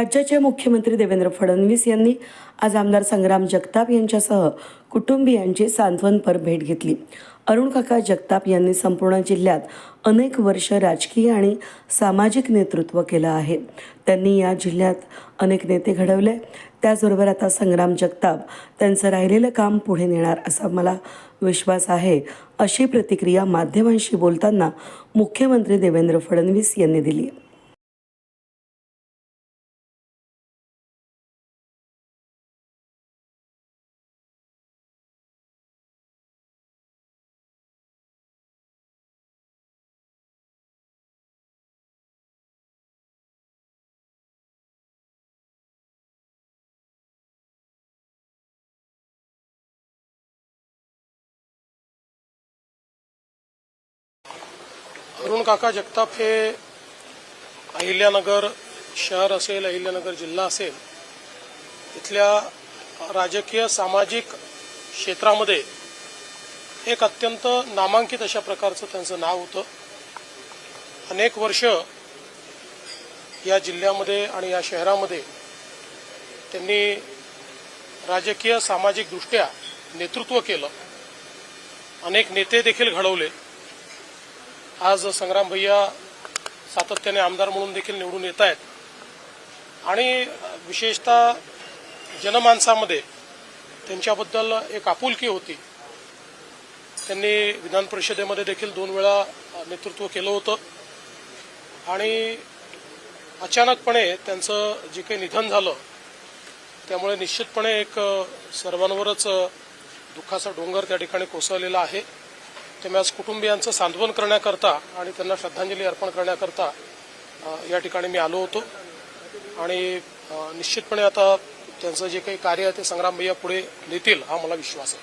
राज्याचे मुख्यमंत्री देवेंद्र फडणवीस यांनी आज आमदार संग्राम जगताप यांच्यासह कुटुंबियांची सांत्वनपर भेट घेतली. अरुण काका जगताप यांनी संपूर्ण जिल्ह्यात अनेक वर्ष राजकीय आणि सामाजिक नेतृत्व केलं आहे. त्यांनी या जिल्ह्यात अनेक नेते घडवले. त्याचबरोबर आता संग्राम जगताप त्यांचं राहिलेलं काम पुढे नेणार असा मला विश्वास आहे अशी प्रतिक्रिया माध्यमांशी बोलताना मुख्यमंत्री देवेंद्र फडणवीस यांनी दिली. अरुण काका जगताप हे अहिल्यानगर शहर असेल अहिल्यानगर जिल्हा असेल इथल्या राजकीय सामाजिक क्षेत्रामध्ये एक अत्यंत नामांकित अशा प्रकारचं त्यांचं नाव होतं. अनेक वर्ष या जिल्ह्यामध्ये आणि या शहरामध्ये त्यांनी राजकीय सामाजिकदृष्ट्या नेतृत्व केलं. अनेक नेते देखील घडवले. आज संग्राम भैया सातत्याने आमदार म्हणून देखील निवडून येत आहेत. आणि विशेषतः जनमानसामध्ये त्यांच्याबद्दल एक आपुलकी होती. त्यांनी विधान परिषदेमध्ये देखील दोन वेळा नेतृत्व केलं होतं. आणि अचानकपणे त्यांचं जे काही निधन झालं त्यामुळे निश्चितपणे एक सर्वांवरच दुःखाचा डोंगर त्या ठिकाणी कोसळलेला आहे. त्यामुळे आज कुटुंबियांचं सांत्वन करण्याकरता आणि त्यांना श्रद्धांजली अर्पण करण्याकरता या ठिकाणी मी आलो होतो. आणि निश्चितपणे आता त्यांचं जे काही कार्य आहे ते संग्राम भैया पुढे नेतील हा मला विश्वास आहे.